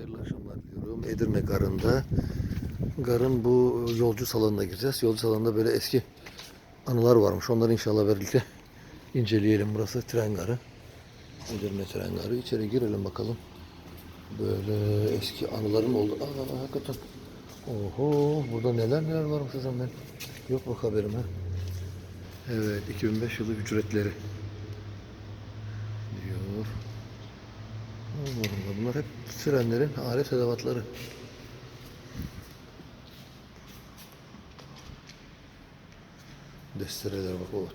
Hayırlı akşamlar diliyorum. Edirne Garı'nda. Garın bu yolcu salonuna gireceğiz. Yolcu salonunda böyle eski anılar varmış. Onları inşallah birlikte inceleyelim. Burası tren garı. Edirne tren garı. İçeri girelim bakalım. Böyle eski anıların oldu. Aa hakikaten. Oho burada neler neler varmış hocam ben. Yok bak haberim ha. Evet 2005 yılı ücretleri diyor. Allah Allah, Bunlar hep frenlerin alet edevatları. Destereler bak o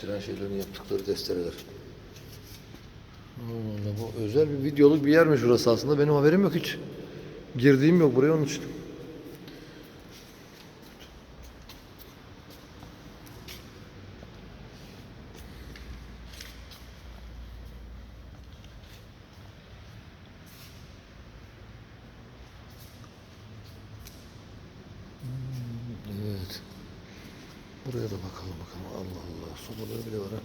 tren şeylerini yaptıkları destereler. Bu özel bir videoluk bir yermiş burası aslında. Benim haberim yok hiç. Girdiğim yok buraya onun için. Evet. Buraya da bakalım bakalım. Allah Allah. Sobaları bile var ha.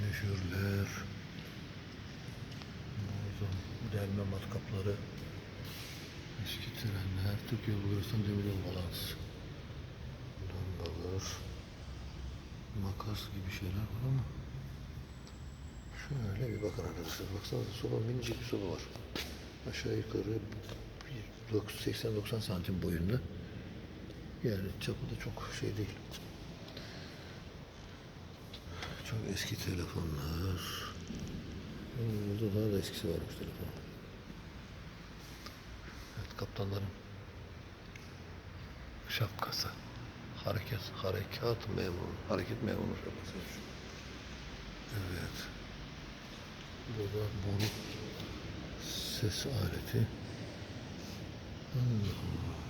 Meşhurler. Muazzam delme matkapları. Eski trenler. Türkiye Bulgaristan Demiryolu balansı. Lambalar. Makas gibi şeyler var ama. Şöyle bir bakın arkadaşlar. Baksanıza soba minicik bir soba var. Aşağı yukarı bir 80-90 santim boyunda. Yani çapı da çok şey değil. Çok eski telefonlar. Burada daha da eskisi varmış telefon. Evet kaptanların şapkası. Hareket, harekat memuru, hareket memuru şapkası. Evet. Burada boru ses aleti. Allah Allah.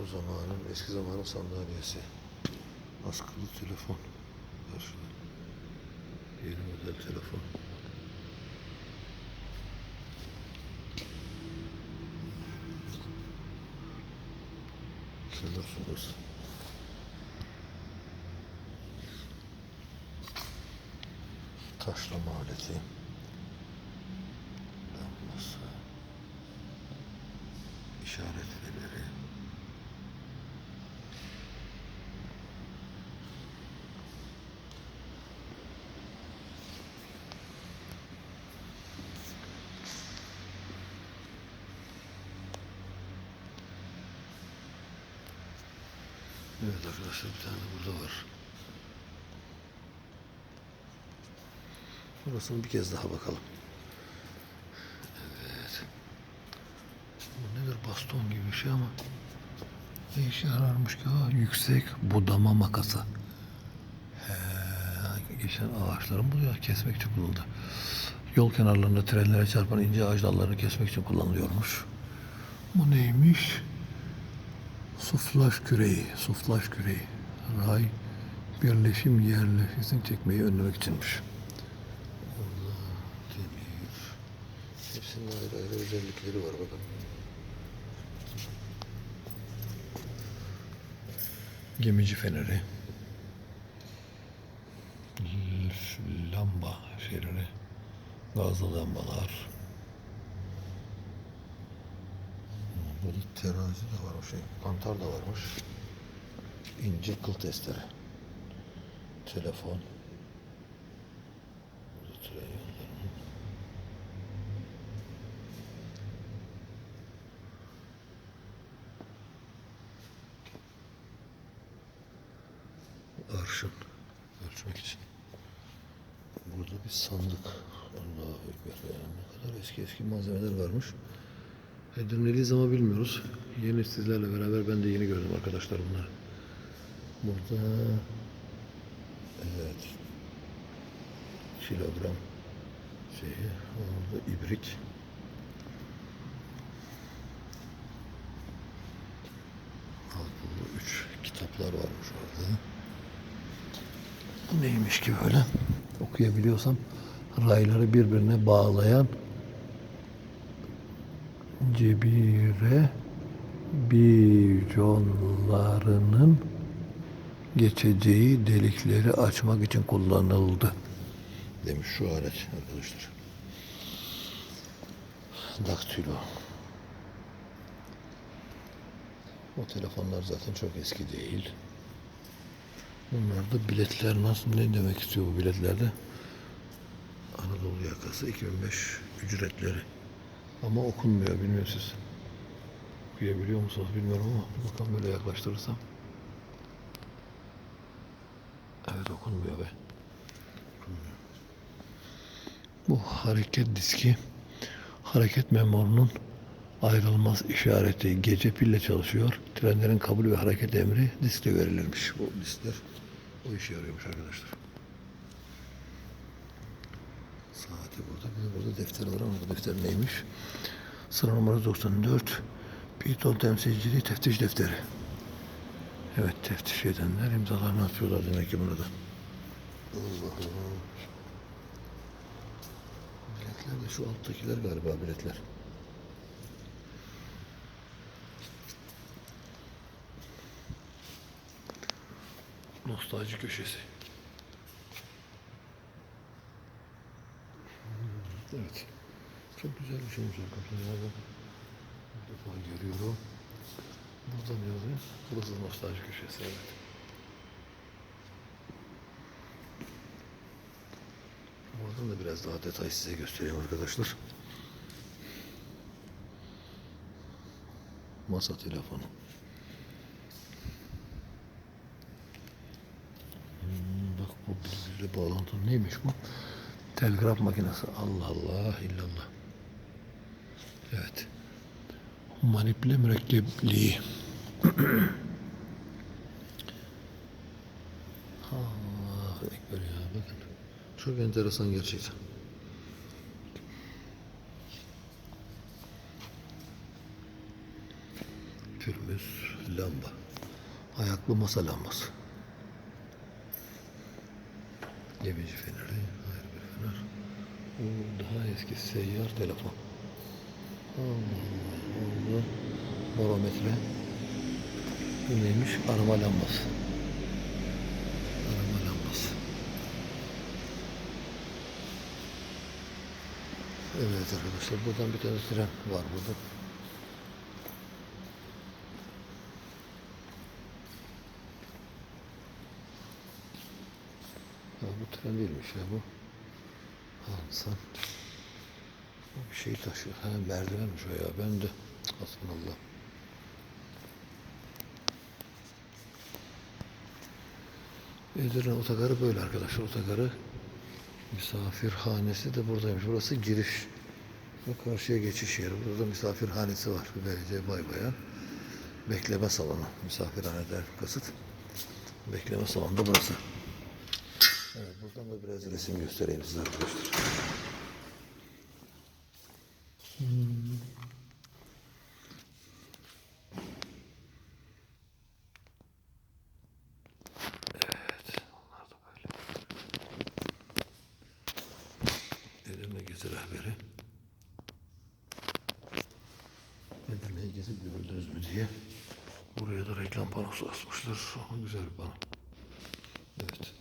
O zamanın, eski zamanın sandalyesi. Askılı telefon. Var şurada. Yeni model telefon. Sonrası. Taşlama aleti. Lambası. İşaret feneri. Evet arkadaşlar bir tane burada var. Burasını bir kez daha bakalım. Evet. Bu nedir baston gibi bir şey ama ne işe yararmış ki? Ha, yüksek budama makası. He, geçen ağaçların bunu kesmek için kullanıldı. Yol kenarlarında trenlere çarpan ince ağaç dallarını kesmek için kullanılıyormuş. Bu neymiş? Suflaş küreği, suflaş küreği. Ray birleşim yerleşmesini çekmeyi önlemek içinmiş. Allah demir. Hepsinin ayrı ayrı özellikleri var bakın. Gemici feneri. Lamba şeyleri. Gazlı lambalar. Burada terazi de var o şey. Kantar da varmış. İnce kıl testere. Telefon. Arşın. Ölçmek için. Burada bir sandık. Allahu Ekber. Ne kadar eski eski malzemeler varmış. Edirneliyiz ama bilmiyoruz. Yeni sizlerle beraber ben de yeni gördüm arkadaşlar bunları. Burada evet kilogram şeyi orada ibrik Altılı üç kitaplar varmış orada. Bu neymiş ki böyle? Okuyabiliyorsam rayları birbirine bağlayan cebire bijonlarının geçeceği delikleri açmak için kullanıldı. Demiş şu alet arkadaşlar. Daktilo. O telefonlar zaten çok eski değil. Bunlar da biletler nasıl ne demek istiyor bu biletlerde? Anadolu yakası 2005 ücretleri. Ama okunmuyor bilmiyorum siz. Okuyabiliyor musunuz bilmiyorum ama bakalım böyle yaklaştırırsam. Evet okunmuyor be. Bu hareket diski hareket memurunun ayrılmaz işareti gece pille çalışıyor. Trenlerin kabul ve hareket emri diskle verilirmiş. Bu diskler o işe yarıyormuş arkadaşlar. Saati burada. Bir burada defter var ama bu defter neymiş? Sıra numarası 94. Python temsilciliği teftiş defteri. Evet teftiş edenler imzalarını atıyorlar demek ki buna da. Allah Allah. Biletler de şu alttakiler galiba biletler. Nostalji köşesi. Hmm, Evet. Çok güzel bir şeymiş arkadaşlar. İlk defa görüyorum. Burada ne yazıyor? Burası nostalji köşesi. Evet. Oradan da biraz daha detay size göstereyim arkadaşlar. Masa telefonu. Hmm, bak bu birbiriyle bağlantı neymiş bu? Telgraf makinesi. Allah Allah illallah. Evet. Manipüle mürekkepliği. Allah ekber ya bakın. Çok enteresan gerçekten. Pürmüz lamba. Ayaklı masa lambası. Gemici feneri. Bu daha eski seyyar telefon. Allah Allah. Barometre. Bu neymiş? Arama lambası. Arama lambası. Evet arkadaşlar buradan bir tane tren var burada. Ya bu tren değilmiş ya bu. Bu bir şey taşıyor. Ha merdivenmiş o ya. Ben de hasbunallah. Edirne otogarı böyle arkadaşlar. Otogarı misafirhanesi de buradaymış. Burası giriş ve karşıya geçiş yeri. Burada misafirhanesi var. Belediye Baybayan. Bekleme salonu. Misafirhaneden kasıt. Bekleme salonu da burası. Evet buradan da biraz resim göstereyim size arkadaşlar. Evet, onlar da böyle. Edirne Gezi rehberi. Edirne'yi gezip gördünüz mü diye. Buraya da reklam panosu asmışlar. Güzel bir pano. Evet.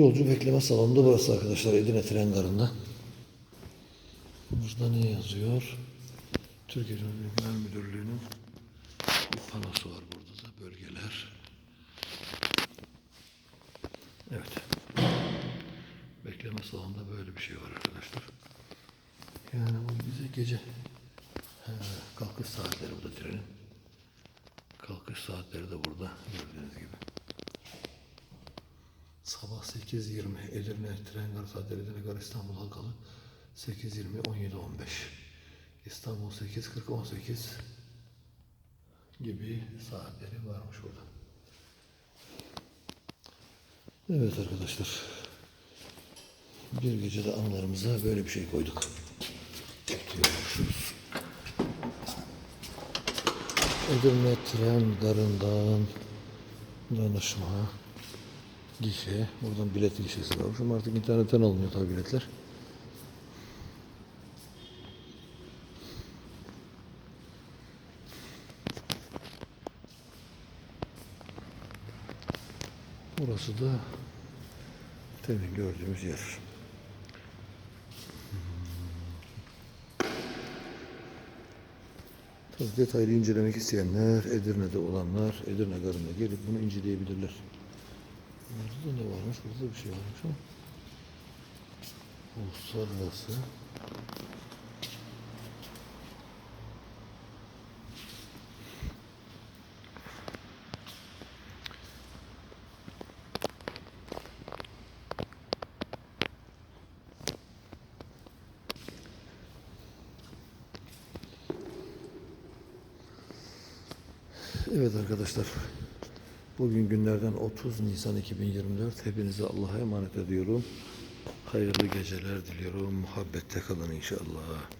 Yolcu bekleme salonunda burası arkadaşlar. Edirne tren garında. Burada ne yazıyor? Türkiye Cumhuriyeti Genel Müdürlüğü'nün bir panosu var burada da. Bölgeler. Evet. Bekleme salonunda böyle bir şey var arkadaşlar. Yani bu bize gece he, kalkış saatleri bu da trenin. Kalkış saatleri de burada gördüğünüz gibi. Sabah 8.20 Edirne tren saatleri Edirne garı İstanbul Halkalı 8.20 17.15 İstanbul 8.40 18 gibi saatleri varmış burada. Evet arkadaşlar. Bir gecede anılarımıza böyle bir şey koyduk. Diyormuşuz. Edirne tren garından danışma Gişe. Buradan bilet gişesi varmış ama artık internetten alınıyor tabi biletler. Burası da demin gördüğümüz yer. Tabii detaylı incelemek isteyenler, Edirne'de olanlar, Edirne Garı'na gelip bunu inceleyebilirler. Burada da ne varmış? Burada da bir şey varmış ama. Uluslararası. Evet arkadaşlar. Bugün günlerden 30 Nisan 2024. Hepinize Allah'a emanet ediyorum. Hayırlı geceler diliyorum. Muhabbette kalın inşallah.